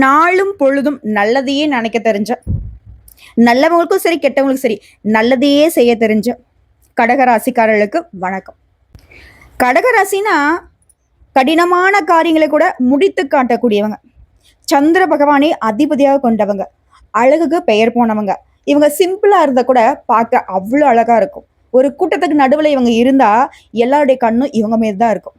நாளும் பொழுதும் நல்லதையே நினைக்க தெரிஞ்ச நல்லவங்களுக்கும் சரி கெட்டவங்களுக்கும் சரி நல்லதையே செய்ய தெரிஞ்ச கடகராசிக்காரர்களுக்கு வணக்கம். கடகராசினா கடினமான காரியங்களை கூட முடித்து காட்டக்கூடியவங்க. சந்திர பகவானை அதிபதியாக கொண்டவங்க. அழகுக்கு பெயர் போனவங்க. இவங்க சிம்பிளாக இருந்தா கூட பார்க்க அவ்வளோ அழகாக இருக்கும். ஒரு கூட்டத்துக்கு நடுவில் இவங்க இருந்தால் எல்லாருடைய கண்ணும் இவங்க மீது தான் இருக்கும்.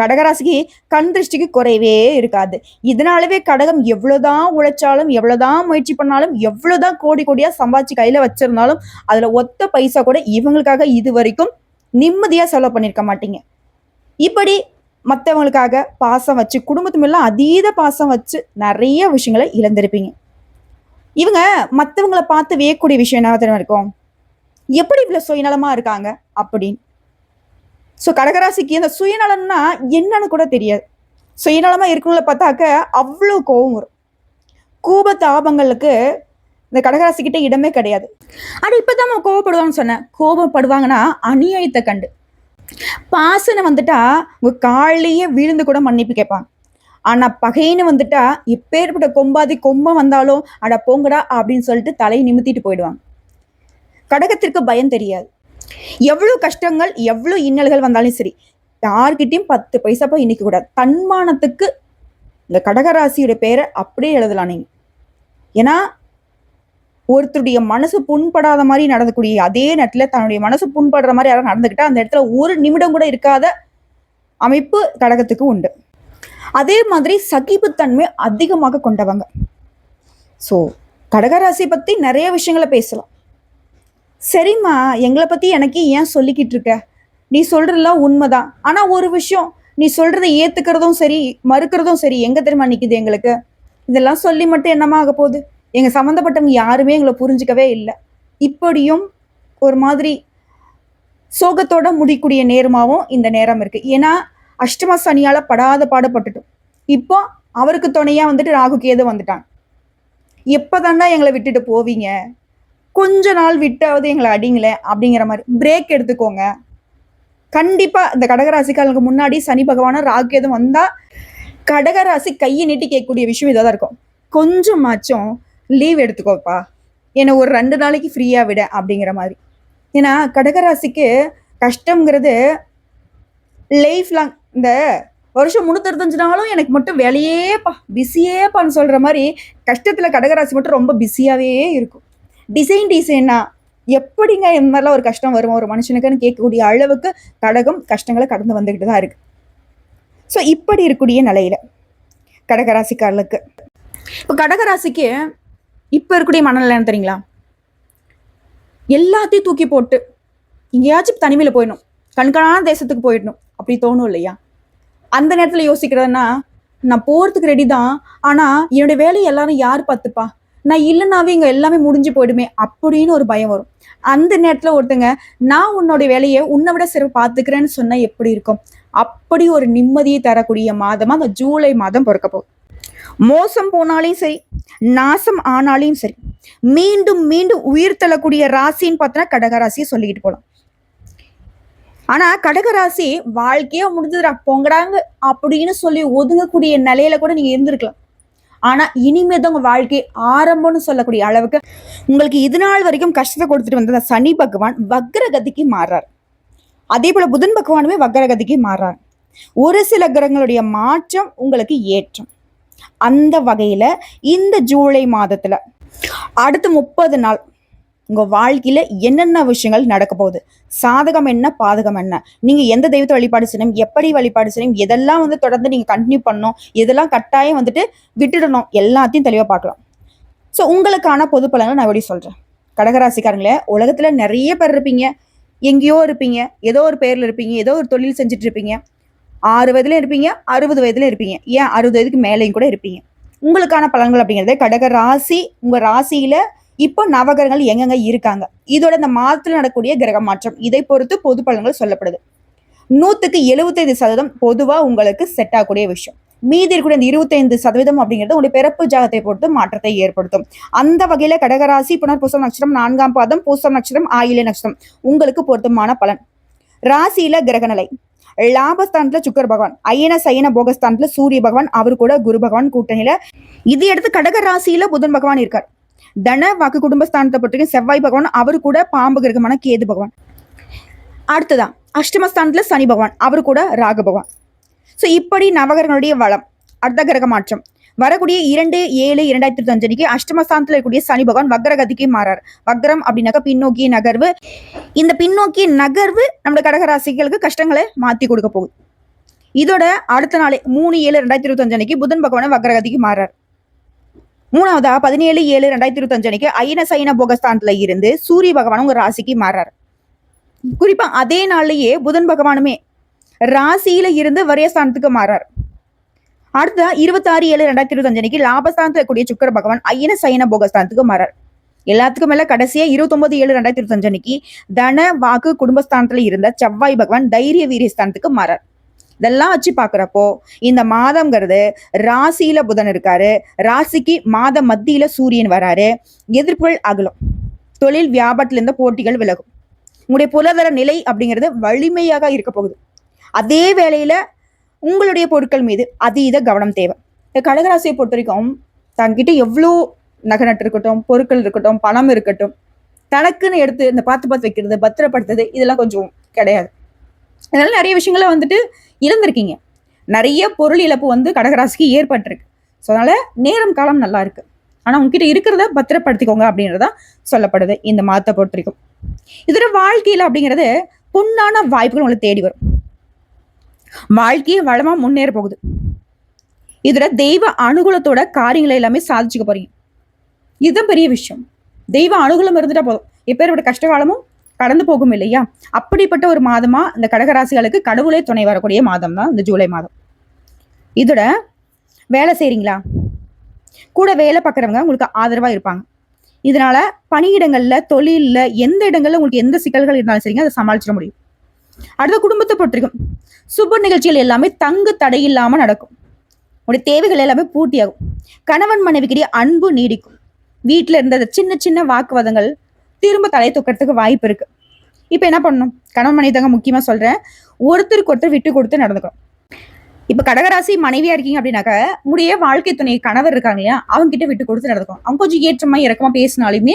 கடகராசிக்கு கண் திருஷ்டிக்கு குறைவே இருக்காது. இதனாலவே கடகம் எவ்வளவுதான் உழைச்சாலும் எவ்வளவுதான் முயற்சி பண்ணாலும் எவ்வளவுதான் கோடி கோடியா சம்பாதிச்சு கையில வச்சிருந்தாலும் அதுல ஒத்த பைசா கூட இவங்களுக்காக இது வரைக்கும் நிம்மதியா செலவு பண்ணியிருக்க மாட்டீங்க. இப்படி மற்றவங்களுக்காக பாசம் வச்சு குடும்பத்துமெல்லாம் அதீத பாசம் வச்சு நிறைய விஷயங்களை இழந்திருப்பீங்க. இவங்க மற்றவங்களை பார்த்து வியக்கூடிய விஷயம் என்ன தெரியுமா இருக்கும்? எப்படி இவ்வளோ சுயநலமாக இருக்காங்க அப்படின்னு. ஸோ கடகராசிக்கு அந்த சுயநலம்னா என்னன்னு கூட தெரியாது. சுயநலமாக இருக்கிறவங்கள பார்த்தாக்க அவ்வளோ கோபம் வரும். கோப தாபங்களுக்கு இந்த கடகராசிக்கிட்ட இடமே கிடையாது. ஆனால் இப்பதான் நம்ம கோபப்படுவாங்கன்னு சொன்னேன். கோபப்படுவாங்கன்னா அநியாயத்தை கண்டு. பாசனை வந்துட்டா உங்கள் காலையே விழுந்து கூட மன்னிப்பு கேட்பாங்க. ஆனால் பகைன்னு வந்துட்டா இப்பேற்பட்ட கொம்பாதி கொம்பம் வந்தாலும் அட போங்கடா அப்படின்னு சொல்லிட்டு தலையை நிமித்திட்டு போயிடுவாங்க. கடகத்திற்கு பயம் தெரியாது. எவ்வளவு கஷ்டங்கள் எவ்வளவு இன்னல்கள் வந்தாலும் சரி யார்கிட்டையும் பத்து பைசா போய் இன்னைக்கு கூடாது. தன்மானத்துக்கு இந்த கடகராசியோட பேரை அப்படியே எழுதலாம் நீங்கள் ஏன்னா ஒருத்தருடைய மனசு புண்படாத மாதிரி நடந்தக்கூடிய அதே நேரத்துல தன்னுடைய மனசு புண்படுற மாதிரி யாரும் நடந்துக்கிட்டால் அந்த இடத்துல ஒரு நிமிடம் கூட இருக்காத அமைப்பு கடகத்துக்கு உண்டு. அதே மாதிரி சகிப்புத்தன்மை அதிகமாக கொண்டவங்க. ஸோ கடகராசி பத்தி நிறைய விஷயங்களை பேசலாம். சரிம்மா எங்களை பற்றி எனக்கு ஏன் சொல்லிக்கிட்டு இருக்க? நீ சொல்கிறதெல்லாம் உண்மைதான். ஆனால் ஒரு விஷயம் நீ சொல்கிறத ஏற்றுக்கிறதும் சரி மறுக்கிறதும் சரி எங்கே தெரியுமா நிற்கிது எங்களுக்கு? இதெல்லாம் சொல்லி மட்டும் என்னமா ஆக போகுது? எங்கள் சம்மந்தப்பட்டவங்க யாருமே எங்களை புரிஞ்சுக்கவே இல்லை. இப்படியும் ஒரு மாதிரி சோகத்தோட முடிக்கூடிய நேரமாகவும் இந்த நேரம் இருக்கு. ஏன்னா அஷ்டம சனியால் படாத பாடுபட்டுட்டோம். இப்போ அவருக்கு துணையாக வந்துட்டு ராகு கேது வந்துட்டாங்க எப்பதாண்டா எங்களை விட்டுட்டு போவீங்க? கொஞ்ச நாள் விட்டாவது எங்களை அடிங்களேன் அப்படிங்கிற மாதிரி பிரேக் எடுத்துக்கோங்க. கண்டிப்பா இந்த கடகராசிக்காரங்களுக்கு முன்னாடி சனி பகவான ராகு எதுவும் வந்தா கடகராசி கையை நீட்டி கேட்கக்கூடிய விஷயம் இதாக தான் இருக்கும். கொஞ்சமாச்சும் லீவ் எடுத்துக்கோப்பா. என்னை ஒரு ரெண்டு நாளைக்கு ஃப்ரீயாக விட அப்படிங்கிற மாதிரி. ஏன்னா கடகராசிக்கு கஷ்டங்கிறது லைஃப் லாங் இந்த வருஷம் முன்னூத்தஞ்சு நாளும் எனக்கு மட்டும் வேலையேப்பா பிஸியேப்பான்னு சொல்கிற மாதிரி கஷ்டத்தில் கடகராசி மட்டும் ரொம்ப பிஸியாகவே இருக்கும். டிசைன் டிசைனா எப்படிங்க இந்த மாதிரிலாம் ஒரு கஷ்டம் வரும்? ஒரு மனுஷனுக்குன்னு கேட்கக்கூடிய அளவுக்கு கடகம் கஷ்டங்களை கடந்து வந்துக்கிட்டு தான் இருக்கு. ஸோ இப்படி இருக்கக்கூடிய நிலையில கடகராசிக்காரர்களுக்கு. இப்போ கடகராசிக்கு இப்போ இருக்கக்கூடிய மனநிலை என்ன தெரியுங்களா? எல்லாத்தையும் தூக்கி போட்டு எங்கேயாச்சும் தனிமையில் போயிடணும். கண்காணான தேசத்துக்கு போயிடணும். அப்படி தோணும் இல்லையா? அந்த நேரத்தில் யோசிக்கிறதுனா நான் போகிறதுக்கு ரெடி தான். ஆனால் என்னுடைய வேலையை எல்லாரும் யார் பார்த்துப்பா? நான் இல்லைனாவே இங்கே எல்லாமே முடிஞ்சு போயிடுமே அப்படின்னு ஒரு பயம் வரும். அந்த நேரத்தில் ஒருத்தங்க நான் உன்னோட வேலையை உன்னை விட சிறப்பு பார்த்துக்கிறேன்னு சொன்னால் எப்படி இருக்கும்? அப்படி ஒரு நிம்மதியை தரக்கூடிய மாதமாக அந்த ஜூலை மாதம் பிறக்க போகுது. மோசம் போனாலையும் சரி நாசம் ஆனாலையும் சரி மீண்டும் மீண்டும் உயிர் தள்ளக்கூடிய ராசின்னு பார்த்தோன்னா கடகராசியை சொல்லிக்கிட்டு போகலாம் ஆனா கடகராசி வாழ்க்கையே முடிஞ்சதுடா பொங்கடாங்க அப்படின்னு சொல்லி ஒதுங்கக்கூடிய நிலையில கூட நீங்க இருந்திருக்கலாம். ஆனால் இனிமே தான் உங்கள் வாழ்க்கை ஆரம்பம்னு சொல்லக்கூடிய அளவுக்கு உங்களுக்கு இது நாள் வரைக்கும் கஷ்டத்தை கொடுத்துட்டு வந்த சனி பகவான் வக்ரகதிக்கு மாறார் அதே போல் புதன் பகவானுமே வக்ரகதிக்கு மாறார் ஒரு சில கிரகங்களுடைய மாற்றம் உங்களுக்கு ஏற்றம். அந்த வகையில் இந்த ஜூலை மாதத்தில் அடுத்த முப்பது நாள் உங்கள் வாழ்க்கையில் என்னென்ன விஷயங்கள் நடக்க போகுது? சாதகம் என்ன பாதகம் என்ன? நீங்கள் எந்த தெய்வத்தை வழிபாடு செய்யணும் எப்படி வழிபாடு செய்யணும் எதெல்லாம் வந்து தொடர்ந்து நீங்கள் கண்டினியூ பண்ணணும் எதெல்லாம் கட்டாயம் வந்துட்டு விட்டுடணும் எல்லாத்தையும் தெளிவாக பார்க்கலாம். ஸோ உங்களுக்கான பொது பலன்கள் நான் எப்படி சொல்கிறேன் கடகராசிக்காரங்களே உலகத்தில் நிறைய பேர் இருப்பீங்க. எங்கேயோ இருப்பீங்க. ஏதோ ஒரு பேரில் இருப்பீங்க. ஏதோ ஒரு தொழில் செஞ்சுட்டு இருப்பீங்க. ஆறு வயதுல இருப்பீங்க அறுபது வயதுல இருப்பீங்க. ஏன் அறுபது வயதுக்கு மேலேயும் கூட இருப்பீங்க. உங்களுக்கான பலன்கள் அப்படிங்கிறது கடக ராசி உங்கள் ராசியில் இப்போ நவகிரகங்கள் எங்கெங்க இருக்காங்க? இதோட இந்த மாதத்துல நடக்கக்கூடிய கிரக மாற்றம். இதை பொறுத்து பொது பலன்கள் சொல்லப்படுது. நூத்துக்கு எழுபத்தைந்து சதவீதம் பொதுவா உங்களுக்கு செட் ஆகக்கூடிய விஷயம். மீதி இருக்கக்கூடிய இந்த இருபத்தைந்து சதவீதம் அப்படிங்கிறது உங்களுடைய பிறப்பு ஜாகத்தை பொறுத்து மாற்றத்தை ஏற்படுத்தும். அந்த வகையில கடகராசி புனர்பூசம் நட்சத்திரம் நான்காம் பாதம் பூசம் நட்சத்திரம் ஆயில நட்சத்திரம். உங்களுக்கு பொருத்தமான பலன். ராசியில கிரகநிலை. லாபஸ்தானத்துல சுக்கர பகவான் அயன சயன போகஸ்தானத்துல சூரிய பகவான் அவர் கூட குரு பகவான் கூட்டணியில. இது எடுத்து கடக ராசியில புதன் பகவான் இருக்கார். தன வாக்கு குடும்பஸ்தானத்தை பொறுத்தவரைக்கும் செவ்வாய் பகவான் அவரு கூட பாம்பு கிரகமான கேது பகவான். அடுத்ததான் அஷ்டமஸ்தானத்துல சனி பகவான் அவரு கூட ராகு பகவான். ஸோ இப்படி நவகிரகங்களுடைய வளம் அர்த்த கிரக மாற்றம். வரக்கூடிய இரண்டு ஏழு இரண்டாயிரத்தி இருபத்தி அஞ்சனைக்கு அஷ்டமஸ்தானத்தில் இருக்கக்கூடிய சனி பகவான் வக்ரகதிக்கு மாறார். வக்ரம் அப்படின்னாக்கா பின்னோக்கிய நகர்வு. இந்த பின்னோக்கிய நகர்வு நம்ம கடகராசிகளுக்கு கஷ்டங்களை மாத்தி கொடுக்க போகுது. இதோட அடுத்த நாளே மூணு ஏழு ரெண்டாயிரத்தி இருபத்தஞ்சு அன்னைக்கு புதன் பகவான வக்ரகதிக்கு மாறார். மூணாவதா பதினேழு ஏழு ரெண்டாயிரத்தி இருபத்தஞ்சு அன்னைக்கு ஐன சைன போகஸ்தானத்துல இருந்து சூரிய பகவான் உங்க ராசிக்கு மாறார். குறிப்பா அதே நாள்லயே புதன் பகவானுமே ராசியில இருந்து வரியஸ்தானத்துக்கு மாறார். அடுத்த இருபத்தாறு ஏழு ரெண்டாயிரத்தி இருபத்தஞ்சு அன்னைக்கு லாபஸ்தானத்துல இருக்கக்கூடிய சுக்கர பகவான் ஐயன சைன போகஸ்தானத்துக்கு மாறார். எல்லாத்துக்கும் மேல கடைசியா இருபத்தொன்பது ஏழு ரெண்டாயிரத்தி இருபத்தஞ்சு அன்னைக்கு தன வாக்கு குடும்பஸ்தானத்துல இருந்த செவ்வாய் பகவான் தைரிய வீரியஸ்தானத்துக்கு மாறார். இதெல்லாம் வச்சு பார்க்குறப்போ இந்த மாதம்ங்கிறது ராசியில் புதன் இருக்காரு. ராசிக்கு மாத மத்தியில் சூரியன் வராரு. எதிர்ப்புகள் அகலும். தொழில் வியாபாரத்துல இருந்த போட்டிகள் விலகும். உங்களுடைய பொருளாதார நிலை அப்படிங்கிறது வலிமையாக இருக்க போகுது. அதே வேளையில் உங்களுடைய பொருட்கள் மீது அதீத கவனம் தேவை. இந்த கடகராசியை பொறுத்த வரைக்கும் தங்கிட்ட எவ்வளோ நகை நட்டு இருக்கட்டும் பொருட்கள் இருக்கட்டும் பணம் இருக்கட்டும் தனக்குன்னு எடுத்து இந்த பார்த்து பார்த்து வைக்கிறது பத்திரப்படுத்துறது இதெல்லாம் கொஞ்சம் கிடையாது. அதனால நிறைய விஷயங்களை வந்துட்டு இழந்திருக்கீங்க. நிறைய பொருள் இழப்பு வந்து கடகராசிக்கு ஏற்பட்டிருக்கு. ஸோ அதனால் நேரம் காலம் நல்லா இருக்கு. ஆனால் உங்ககிட்ட இருக்கிறத பத்திரப்படுத்திக்கோங்க அப்படின்றதா சொல்லப்படுது இந்த மாதத்தை பொறுத்த வரைக்கும். இதோட வாழ்க்கையில் அப்படிங்கிறது பொண்ணான வாய்ப்புகள் உங்களுக்கு தேடி வரும். வாழ்க்கையை வளமாக முன்னேற போகுது. இதோட தெய்வ அனுகூலத்தோட காரியங்களை எல்லாமே சாதிச்சுக்க போறீங்க. இதுதான் பெரிய விஷயம். தெய்வ அனுகூலம் இருந்துட்டா போதும். எப்பேற்பட்ட கஷ்ட காலமும் கடந்து போகும் இல்லையா? அப்படிப்பட்ட ஒரு மாதமா இந்த கடகராசிகளுக்கு கடவுளே துணை வரக்கூடிய மாதம் தான் இந்த ஜூலை மாதம். இதோட வேலை செய்கிறீங்களா கூட வேலை பார்க்குறவங்க உங்களுக்கு ஆதரவாக இருப்பாங்க. இதனால பணியிடங்கள்ல தொழிலில் எந்த இடங்கள்ல உங்களுக்கு எந்த சிக்கல்கள் இருந்தாலும் சரிங்க அதை சமாளிச்சிட முடியும். அடுத்த குடும்பத்தை பொறுத்திருக்கும் சுப நிகழ்ச்சிகள் எல்லாமே தங்கு தடை இல்லாமல் நடக்கும். உங்களுடைய தேவைகள் எல்லாமே பூர்த்தியாகும். கணவன் மனைவிக்கிடையே அன்பு நீடிக்கும். வீட்டில் இருந்த சின்ன சின்ன வாக்குவாதங்கள் திரும்ப தலை தூக்கிறதுக்கு வாய்ப்பு இருக்கு. இப்போ என்ன பண்ணணும்? கணவன் மனைவி தாங்க முக்கியமாக சொல்றேன். ஒருத்தருக்கு ஒருத்தர் விட்டு கொடுத்து நடந்துக்கணும். இப்போ கடகராசி மனைவியா இருக்கீங்க அப்படின்னாக்க உடைய வாழ்க்கை துணை கணவர் இருக்காங்க இல்லையா? அவங்க கிட்ட விட்டு கொடுத்து நடக்கும் அவங்க கொஞ்சம் ஏற்றமா இறக்கமா பேசினாலுமே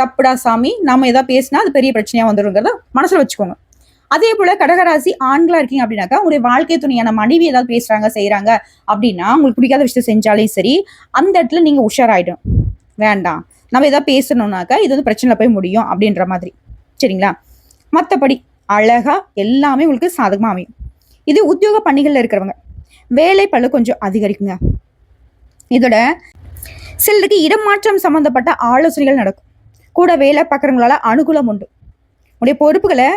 தப்புடா சாமி நம்ம ஏதாவது பேசினா அது பெரிய பிரச்சனையா வந்துருங்கிறத மனசுல வச்சுக்கோங்க. அதே போல கடகராசி ஆண்களா இருக்கீங்க அப்படின்னாக்கா உங்களுடைய வாழ்க்கை துணையான மனைவி ஏதாவது பேசுறாங்க செய்யறாங்க அப்படின்னா உங்களுக்கு பிடிக்காத விஷயத்த செஞ்சாலே சரி அந்த இடத்துல நீங்க உஷாராயிடும் வேண்டாம். நம்ம எதாவது பேசணும்னாக்கா இது வந்து பிரச்சனை போய் முடியும் அப்படின்ற மாதிரி. சரிங்களா? மற்றபடி அழகாக எல்லாமே உங்களுக்கு சாதகமாக அமையும். இது உத்தியோக பணிகளில் இருக்கிறவங்க. வேலை பளு கொஞ்சம் அதிகரிக்குங்க. இதோட சிலருக்கு இடமாற்றம் சம்மந்தப்பட்ட ஆலோசனைகள் நடக்கும். கூட வேலை பார்க்குறவங்களால அனுகூலம் உண்டு. உடைய பொறுப்புகளை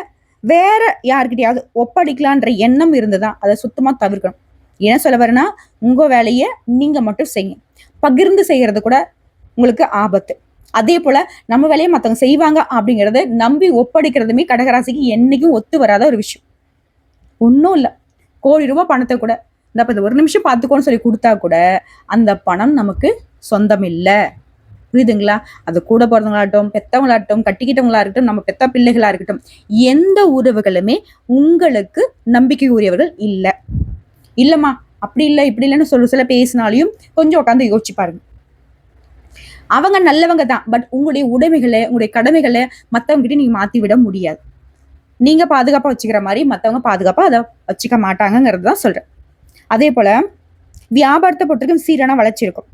வேற யாருக்கிட்டையாவது ஒப்படைக்கலான்ற எண்ணம் இருந்ததா அதை சுத்தமாக தவிர்க்கணும். என்ன சொல்ல வரேன்னா உங்கள் வேலையை நீங்கள் மட்டும் செய்யுங்க. பகிர்ந்து செய்கிறது கூட உங்களுக்கு ஆபத்து. அதே போல நம்ம வேலையை மற்றவங்க செய்வாங்க அப்படிங்கிறத நம்பி ஒப்படைக்கிறதுமே கடகராசிக்கு என்னைக்கும் ஒத்து வராத ஒரு விஷயம். ஒன்றும் இல்லை. கோடி ரூபாய் பணத்தை கூட இந்த இப்போ ஒரு நிமிஷம் பார்த்துக்கோன்னு சொல்லி கொடுத்தா கூட அந்த பணம் நமக்கு சொந்தம் இல்லை. புரியுதுங்களா? அது கூட பிறந்தவங்களாகட்டும் பெத்தவங்களாகட்டும் கட்டிக்கிட்டவங்களா இருக்கட்டும் நம்ம பெத்த பிள்ளைகளா இருக்கட்டும் எந்த உறவுகளுமே உங்களுக்கு நம்பிக்கை உரியவர்கள் இல்லை. இல்லைம்மா அப்படி இல்லை இப்படி இல்லைன்னு சொல்ல சில பேசினாலையும் கொஞ்சம் உட்காந்து யோசிச்சு பாருங்க. அவங்க நல்லவங்க தான். பட் உங்களுடைய உடைமைகளை உங்களுடைய கடமைகளை மற்றவங்ககிட்ட நீங்க மாத்தி விட முடியாது. நீங்க பாதுகாப்பா வச்சுக்கிற மாதிரி மற்றவங்க பாதுகாப்பா அதை வச்சுக்க மாட்டாங்கிறது தான் சொல்றேன். அதே போல வியாபாரத்தை பொறுத்தவரைக்கும் சீரான வளர்ச்சி இருக்கும்.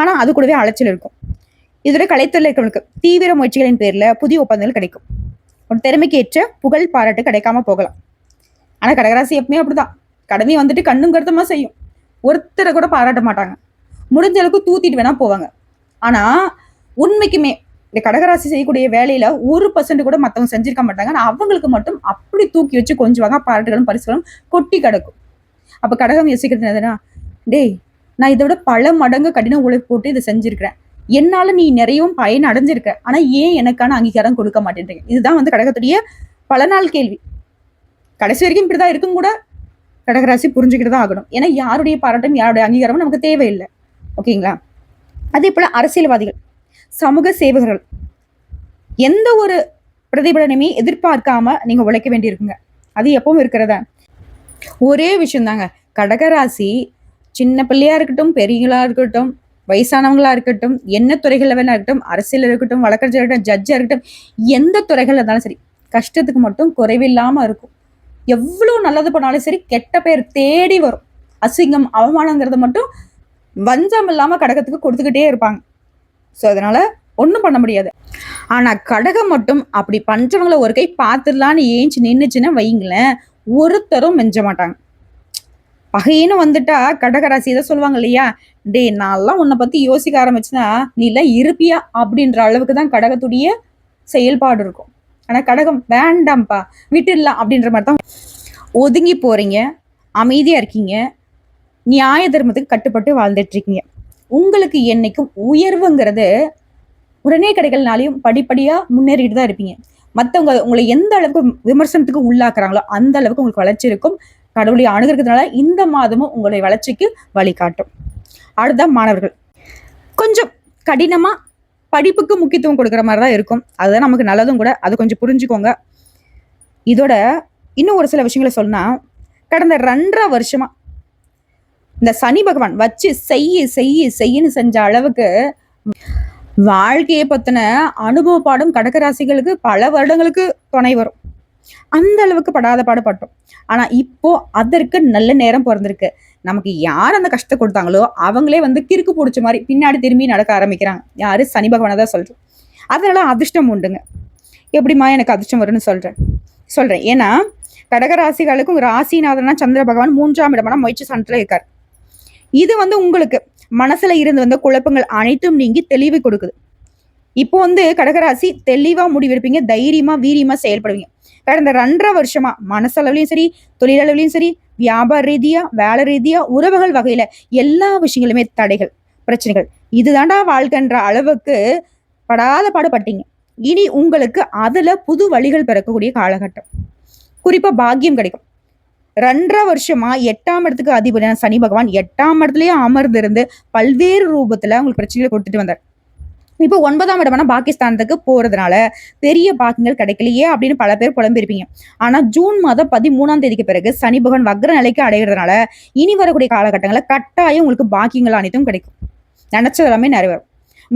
ஆனா அது கூடவே அலைச்சல் இருக்கும். இதோட கலைத்துறையில் இருக்கிறவங்களுக்கு தீவிர முயற்சிகளின் பேர்ல புதிய ஒப்பந்தங்கள் கிடைக்கும். ஒரு திறமைக்கு ஏற்ற புகழ் பாராட்டு கிடைக்காம போகலாம். ஆனா கடகராசி எப்பவுமே அப்படிதான். கடமை வந்துட்டு கண்ணும் கருத்தமா செய்யும். ஒருத்தரை கூட பாராட்ட மாட்டாங்க. முடிஞ்ச அளவுக்கு தூத்திட்டு வேணா போவாங்க. ஆனா உண்மைக்குமே இந்த கடகராசி செய்யக்கூடிய வேலையில ஒரு பர்சன்ட் கூட மத்தவங்க செஞ்சிருக்க மாட்டாங்க. ஆனா அவங்களுக்கு மட்டும் அப்படி தூக்கி வச்சு கொஞ்சுவாங்க பாராட்டுகளும் பரிசுகளும் கொட்டி கிடக்கும். அப்ப கடகம் யோசிக்கிறது என்னதுன்னா டேய் நான் இதை விட பல மடங்கு கடின உழைப்பு போட்டு இதை செஞ்சிருக்கிறேன். என்னால நீ நிறையவும் பயன் அடைஞ்சிருக்க. ஆனா ஏன் எனக்கான அங்கீகாரம் கொடுக்க மாட்டேன்றீங்க? இதுதான் வந்து கடகத்துடைய பல நாள் கேள்வி. கடைசி வரைக்கும் இப்படிதான் இருக்கும் கூட கடகராசி புரிஞ்சுக்கிட்டு தான் ஆகணும். ஏன்னா யாருடைய பாராட்டம் யாருடைய அங்கீகாரமும் நமக்கு தேவையில்லை. ஓகேங்களா? அதே போல் அரசியல்வாதிகள் சமூக சேவகர்கள் எந்த ஒரு பிரதிபலனையுமே எதிர்பார்க்காம நீங்க உழைக்க வேண்டியிருக்குங்க. அது எப்பவும் இருக்கிறதா? ஒரே விஷயம்தாங்க கடகராசி சின்ன பிள்ளையா இருக்கட்டும் பெரியங்களா இருக்கட்டும் வயசானவங்களா இருக்கட்டும் என்ன துறைகளில் வேணா இருக்கட்டும் அரசியல் இருக்கட்டும் வழக்கறிஞர் இருக்கட்டும் ஜட்ஜா இருக்கட்டும் எந்த துறைகள் இருந்தாலும் சரி கஷ்டத்துக்கு மட்டும் குறைவில்லாம இருக்கும். எவ்வளோ நல்லது பண்ணாலும் சரி கெட்ட பேர் தேடி வரும். அசிங்கம் அவமானங்கிறது மட்டும் வஞ்சம் இல்லாம கடகத்துக்கு கொடுத்துக்கிட்டே இருப்பாங்க. ஸோ அதனால ஒன்றும் பண்ண முடியாது. ஆனா கடகம் மட்டும் அப்படி பஞ்சவங்களை ஒரு கை பார்த்துடலான்னு ஏஞ்சி நின்றுச்சுன்னா வைங்களேன் ஒருத்தரும் மிஞ்ச மாட்டாங்க. பகையின்னு வந்துட்டா கடகராசி இதை சொல்லுவாங்க இல்லையா? டே நான்லாம் உன்னை பத்தி யோசிக்க ஆரம்பிச்சுன்னா நீ எல்லாம் இருப்பியா? அப்படின்ற அளவுக்கு தான் கடகத்துடைய செயல்பாடு இருக்கும். ஆனா கடகம் வேண்டாம்ப்பா விட்டுடலாம் அப்படின்ற மாதிரி தான் ஒதுங்கி போறீங்க அமைதியா இருக்கீங்க நியாய தர்மத்துக்கு கட்டுப்பட்டு வாழ்ந்துட்டு இருக்கீங்க உங்களுக்கு என்னைக்கும் உயர்வுங்கிறது உடனே கிடைக்கலனாலையும் படிப்படியாக முன்னேறிட்டு தான் இருப்பீங்க. மற்றவங்க உங்களை எந்த அளவுக்கு விமர்சனத்துக்கு உள்ளாக்குறாங்களோ அந்த அளவுக்கு உங்களுக்கு வளர்ச்சி இருக்கும். கடவுளை அணுகிறதுனால இந்த மாதமும் உங்களுடைய வளர்ச்சிக்கு வழிகாட்டும். அடுத்த மாணவர்கள். கொஞ்சம் கடினமாக படிப்புக்கு முக்கியத்துவம் கொடுக்குற மாதிரி தான் இருக்கும். அதுதான் நமக்கு நல்லதும் கூட. அது கொஞ்சம் புரிஞ்சுக்கோங்க. இதோட இன்னும் ஒரு சில விஷயங்களை சொன்னால் கடந்த ரெண்டரை வருஷமாக இந்த சனி பகவான் வச்சு செய்ய செய்ய செய்யன்னு செஞ்ச அளவுக்கு வாழ்க்கையை பத்தின அனுபவ பாடும் கடகராசிகளுக்கு பல வருடங்களுக்கு துணை வரும். அந்த அளவுக்கு படாத பாடுபட்டோம். ஆனா இப்போ அதற்கு நல்ல நேரம் பிறந்திருக்கு. நமக்கு யார் அந்த கஷ்டத்தை கொடுத்தாங்களோ அவங்களே வந்து கிறுக்கு பிடிச்ச மாதிரி பின்னாடி திரும்பி நடக்க ஆரம்பிக்கிறாங்க. யாரு? சனி பகவானை தான் சொல்றேன் அதனால அதிர்ஷ்டம் உண்டுங்க. எப்படிம்மா எனக்கு அதிர்ஷ்டம் வரும்னு சொல்றேன்? சொல்றேன். ஏன்னா கடகராசிகளுக்கும் ராசிநாதனா சந்திர பகவான் மூன்றாம் இடமான முயற்சி சனத்துல இருக்கார். இது வந்து உங்களுக்கு மனசுல இருந்து வந்த குழப்பங்கள் அனைத்தும் நீங்கி தெளிவு கொடுக்குது. இப்போ வந்து கடகராசி தெளிவா முடிவெடுப்பீங்க தைரியமா வீரியமா செயல்படுவீங்க. கடந்த ரெண்டரை வருஷமா மனசளவுலயும் சரி தொழிலளவுலயும் சரி வியாபார ரீதியா வேலை ரீதியா உறவுகள் வகையில எல்லா விஷயங்களுமே தடைகள் பிரச்சனைகள். இதுதாண்டா வாழ்க்கைன்ற அளவுக்கு படாத பாடுபட்டீங்க. இனி உங்களுக்கு அதுல புது வழிகள் பிறக்கக்கூடிய காலகட்டம். குறிப்பா பாக்கியம் கிடைக்கும். ரெண்டரை வருஷமா எட்டாம் இடத்துக்கு அதிபதியான சனி பகவான் எட்டாம் இடத்துலயே அமர்ந்திருந்து பல்வேறு ரூபத்துல உங்களுக்கு பிரச்சனைகளை கொடுத்துட்டு வந்தார். இப்போ ஒன்பதாம் இடமான பாகிஸ்தானத்துக்கு போறதுனால பெரிய பாக்கியங்கள் கிடைக்கலையே அப்படின்னு பல பேர் புலம்பிருப்பீங்க ஆனா ஜூன் மாதம் பதிமூணாம் தேதிக்கு பிறகு சனி பகவான் வக்ர நிலைக்கு அடைகிறதுனால இனி வரக்கூடிய காலகட்டங்களில் கட்டாயம் உங்களுக்கு பாக்கியங்கள் அனைத்தும் கிடைக்கும். நினைச்சது எல்லாமே நிறைவேறும்.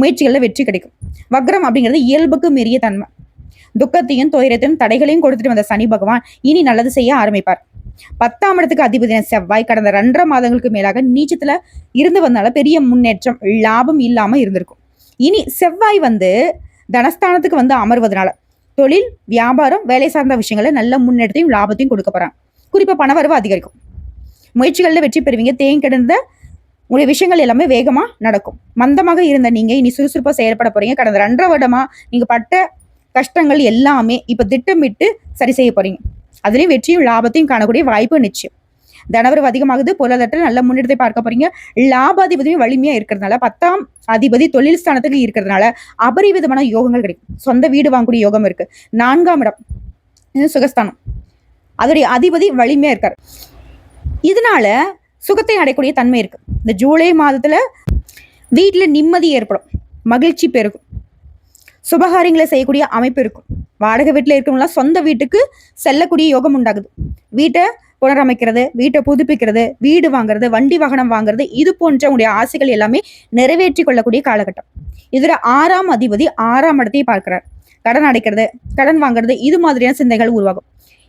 முயற்சிகளில் வெற்றி கிடைக்கும். வக்ரம் அப்படிங்கிறது இயல்புக்கு மீறிய தன்மை. துக்கத்தையும் துயரத்தையும் தடைகளையும் கொடுத்துட்டு வந்த சனி பகவான் இனி நல்லது செய்ய ஆரம்பிப்பார். பத்தாம் இடத்துக்கு அதிபதியான செவ்வாய் கடந்த ரெண்டரை மாதங்களுக்கு மேலாக நீச்சத்துல இருந்து வந்தால பெரிய முன்னேற்றம் லாபம் இல்லாம இருந்திருக்கும். இனி செவ்வாய் வந்து தனஸ்தானத்துக்கு வந்து அமர்வதனால தொழில் வியாபாரம் வேலை சார்ந்த விஷயங்கள நல்ல முன்னேற்றத்தையும் லாபத்தையும் கொடுக்க போறாங்க. குறிப்பா பணவரவு அதிகரிக்கும். முயற்சிகளில் வெற்றி பெறுவீங்க. தேங்கி கிடந்த உங்களுடைய விஷயங்கள் எல்லாமே வேகமா நடக்கும். மந்தமாக இருந்த நீங்க இனி சுறுசுறுப்பா செயல்பட போறீங்க. கடந்த ரெண்டரை வருடமா நீங்க பட்ட கஷ்டங்கள் எல்லாமே இப்ப திட்டமிட்டு சரி செய்ய போறீங்க. அதுலேயும் வெற்றியும் லாபத்தையும் காணக்கூடிய வாய்ப்பு நிச்சயம். தனவரவு அதிகமாகுது பொருளாதாரத்தில் நல்ல முன்னேற்றத்தை பார்க்க போறீங்க. லாபாதிபதியும் வலிமையா இருக்கிறதுனால பத்தாம் அதிபதி தொழில் ஸ்தானத்துக்கு இருக்கிறதுனால அபரிவிதமான யோகங்கள் கிடைக்கும். சொந்த வீடு வாங்கக்கூடிய யோகம் இருக்கு. நான்காம் இடம் இது சுகஸ்தானம். அதோடைய அதிபதி வலிமையா இருக்காரு. இதனால சுகத்தை அடையக்கூடிய தன்மை இருக்கு. இந்த ஜூலை மாதத்துல வீட்டுல நிம்மதி ஏற்படும். மகிழ்ச்சி பெருகும். சுபகாரியங்களை செய்யக்கூடிய அமைப்பு இருக்கும். வாடகை வீட்டில் இருக்கவங்களாம் சொந்த வீட்டுக்கு செல்லக்கூடிய யோகம் உண்டாகுது. வீட்டை புனரமைக்கிறது வீட்டை புதுப்பிக்கிறது வீடு வாங்குறது வண்டி வாகனம் வாங்குறது இது போன்ற உங்களுடைய ஆசைகள் எல்லாமே நிறைவேற்றி கொள்ளக்கூடிய காலகட்டம். இதில் ஆறாம் அதிபதி ஆறாம் இடத்தையும் பார்க்கிறார். கடன் அடைக்கிறது கடன் வாங்குறது இது மாதிரியான சிந்தைகள் உருவாகும்.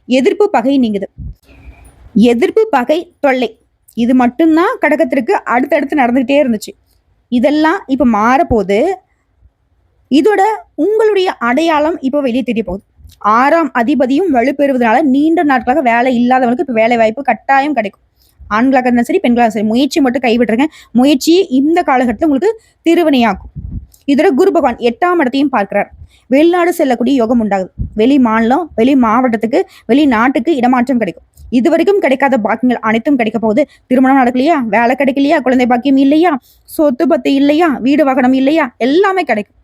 எதிர்ப்பு பகை நீங்குது. எதிர்ப்பு பகை தொல்லை. இது மட்டும்தான் கடகத்திற்கு அடுத்தடுத்து நடந்துகிட்டே இருந்துச்சு. இதெல்லாம் இப்போ மாறப்போது இதோட உங்களுடைய அடையாளம் இப்போ வெளியே தெரிய போகுது. ஆறாம் அதிபதியும் வலுப்பெறுவதனால நீண்ட நாட்களாக வேலை இல்லாதவங்களுக்கு இப்போ வேலை வாய்ப்பு கட்டாயம் கிடைக்கும். ஆண்களாக இருந்தாலும் சரி பெண்களாக சரி முயற்சி மட்டும் கைவிட்டுருங்க. முயற்சி இந்த காலகட்டத்தில் உங்களுக்கு திருவினையாகும் இதோட குரு பகவான் எட்டாம் இடத்தையும் பார்க்கிறார். வெளிநாடு செல்லக்கூடிய யோகம் உண்டாகுது. வெளி மாநிலம் வெளி மாவட்டத்துக்கு வெளிநாட்டுக்கு இடமாற்றம் கிடைக்கும். இது வரைக்கும் கிடைக்காத பாக்கியங்கள் அனைத்தும் கிடைக்க போகுது. திருமணம் நடக்கலையா? வேலை கிடைக்கலையா? குழந்தை பாக்கியம் இல்லையா? சொத்து பத்து இல்லையா? வீடு வாகனம் இல்லையா? எல்லாமே கிடைக்கும்.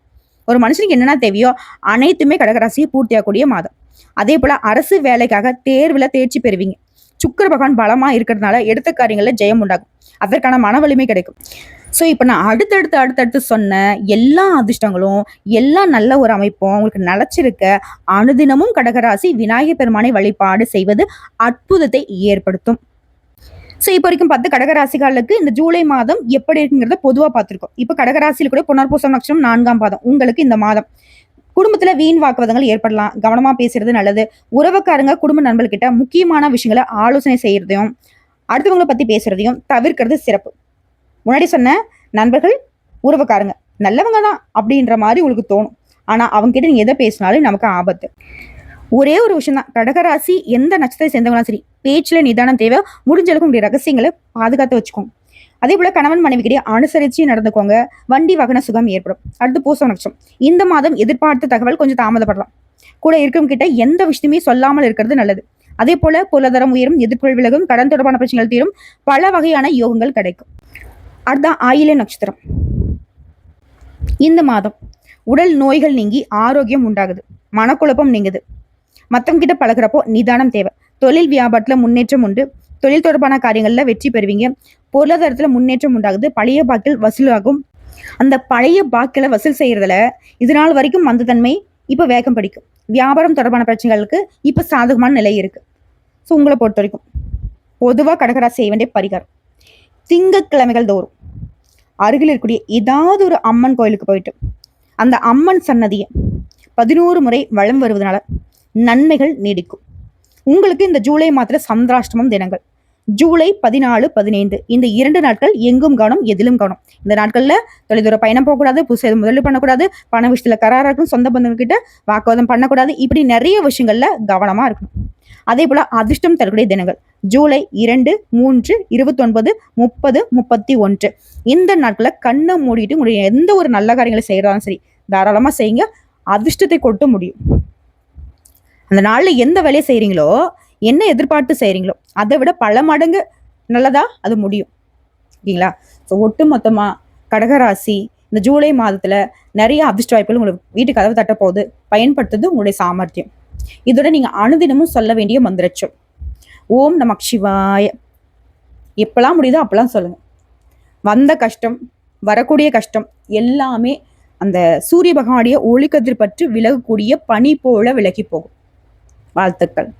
ஒரு மனுஷனுக்கு என்னென்ன தேவையோ அனைத்துமே கடகராசியை பூர்த்தியாகக்கூடிய மாதம். அதே போல அரசு வேலைக்காக தேர்வில் தேர்ச்சி பெறுவீங்க. சுக்கர பகவான் பலமாக இருக்கிறதுனால எடுத்த காரியங்களில் ஜெயம் உண்டாகும். அதற்கான மன வலிமை கிடைக்கும். ஸோ இப்போ நான் அடுத்தடுத்து அடுத்தடுத்து சொன்ன எல்லா அதிர்ஷ்டங்களும் எல்லா நல்ல ஒரு அமைப்பும் உங்களுக்கு நிலச்சிருக்க அனுதினமும் கடகராசி விநாயகர் பெருமானை வழிபாடு செய்வது அற்புதத்தை ஏற்படுத்தும். ஸோ இப்போ வரைக்கும் பார்த்து கடகராசிகளுக்கு இந்த ஜூலை மாதம் எப்படி இருக்குங்கிறத பொதுவாக பார்த்துருக்கோம். இப்போ கடகராசியில் கூட புனர்பூசம் நட்சத்திரம் நான்காம் பாதம். உங்களுக்கு இந்த மாதம் குடும்பத்துல வீண் வாக்குவாதங்கள் ஏற்படலாம். கவனமா பேசுறது நல்லது. உறவுக்காரங்க குடும்ப நண்பர்கிட்ட முக்கியமான விஷயங்களை ஆலோசனை செய்யறதையும் அடுத்தவங்களை பத்தி பேசுறதையும் தவிர்க்கிறது சிறப்பு. முன்னாடி சொன்ன நண்பர்கள் உறவுக்காரங்க நல்லவங்க தான் அப்படின்ற மாதிரி உங்களுக்கு தோணும். ஆனா அவங்க கிட்ட நீங்க எதை பேசினாலும் நமக்கு ஆபத்து. ஒரே ஒரு விஷயம் தான் கடகராசி எந்த நட்சத்திரத்தை சேர்ந்தவங்களும் சரி பேச்சில் நிதானம் தேவை முடிஞ்ச அளவுக்கு உங்களுடைய ரகசியங்களை பாதுகாத்து வச்சுக்கோங்க. அதே போல கணவன் மனைவிக்கிடையே அனுசரிச்சு நடந்துக்கோங்க. வண்டி வாகன சுகம் ஏற்படும். அடுத்து பூச நட்சம் இந்த மாதம் எதிர்பார்த்த தகவல் கொஞ்சம் தாமதப்படலாம். கூட இருக்கவங்க கிட்ட எந்த விஷயத்தையுமே சொல்லாமல் இருக்கிறது நல்லது. அதே போல பொருளாதாரம் உயரும் எதிர்கொள் விலகும் கடன் தொடர்பான பிரச்சனைகள் தீரும் பல வகையான யோகங்கள் கிடைக்கும். அடுத்த ஆயிலே நட்சத்திரம். இந்த மாதம் உடல் நோய்கள் நீங்கி ஆரோக்கியம் உண்டாகுது. மனக்குழப்பம் நீங்குது. மற்றவங்க கிட்ட பழகுறப்போ நிதானம் தேவை. தொழில் வியாபாரத்தில் முன்னேற்றம் உண்டு. தொழில் தொடர்பான காரியங்களில் வெற்றி பெறுவீங்க. பொருளாதாரத்தில் முன்னேற்றம் உண்டாகுது. பழைய பாக்கில் வசூலாகும். அந்த பழைய பாக்கில வசூல் செய்யறதுல இது நாள் வரைக்கும் மந்ததன்மை இப்போ வேகம் படிக்கும். வியாபாரம் தொடர்பான பிரச்சனைகளுக்கு இப்போ சாதகமான நிலை இருக்கு. ஸோ உங்களை பொறுத்த வரைக்கும் பொதுவாக கடகராசி செய்ய வேண்டிய பரிகாரம். திங்கக்கிழமைகள் தோறும் அருகில் இருக்கக்கூடிய ஏதாவது ஒரு அம்மன் கோயிலுக்கு போயிட்டு அந்த அம்மன் சன்னதியை பதினோரு முறை வளம் வருவதனால நன்மைகள் நீடிக்கும். உங்களுக்கு இந்த ஜூலை மாதத்தில் சந்திராஷ்டமம் தினங்கள். ஜூலை பதினாலு பதினைந்து. இந்த இரண்டு நாட்கள் எங்கும் கவனம் எதிலும் கவனம் இந்த நாட்களில் தொலைதூர பயணம் போகக்கூடாது புதுசு முதலீடு பண்ணக்கூடாது பண விஷயத்தில் கராராக இருக்கும் சொந்த பந்தங்கள்கிட்ட வாக்குவாதம் பண்ணக்கூடாது இப்படி நிறைய விஷயங்களில் கவனமாக இருக்கணும். அதே போல் அதிர்ஷ்டம் தரக்கூடிய தினங்கள். ஜூலை இரண்டு மூன்று இருபத்தொன்பது முப்பது முப்பத்தி ஒன்று. இந்த நாட்களில் கண்ணை மூடிட்டு உங்களுடைய எந்த ஒரு நல்ல காரியங்களை செய்கிறதாலும் சரி தாராளமாக செய்யுங்க. அதிர்ஷ்டத்தை கொட்ட முடியும். அந்த நாளில் எந்த வேலையை செய்கிறீங்களோ என்ன எதிர்பார்த்து செய்கிறீங்களோ அதை விட பல மடங்கு நல்லதா அது முடியும். ஓகேங்களா? ஸோ ஒட்டு மொத்தமாக கடகராசி இந்த ஜூலை மாதத்தில் நிறைய அதிர்ஷ்ட வாய்ப்புகள் உங்களுக்கு வீட்டு கதவு தட்டப்போகுது பயன்படுத்துறது உங்களுடைய சாமர்த்தியம். இதோட நீங்கள் அனுதினமும் சொல்ல வேண்டிய மந்திரச்சொல். ஓம் நமக் சிவாய. எப்பெல்லாம் முடியுதோ அப்பெல்லாம் சொல்லுங்கள் வந்த கஷ்டம் வரக்கூடிய கஷ்டம் எல்லாமே அந்த சூரிய பகவானுடைய ஒளிக்கதிர் பற்றி விலகக்கூடிய பனி போல விலகி போகும். வாழ்த்துக்கள்.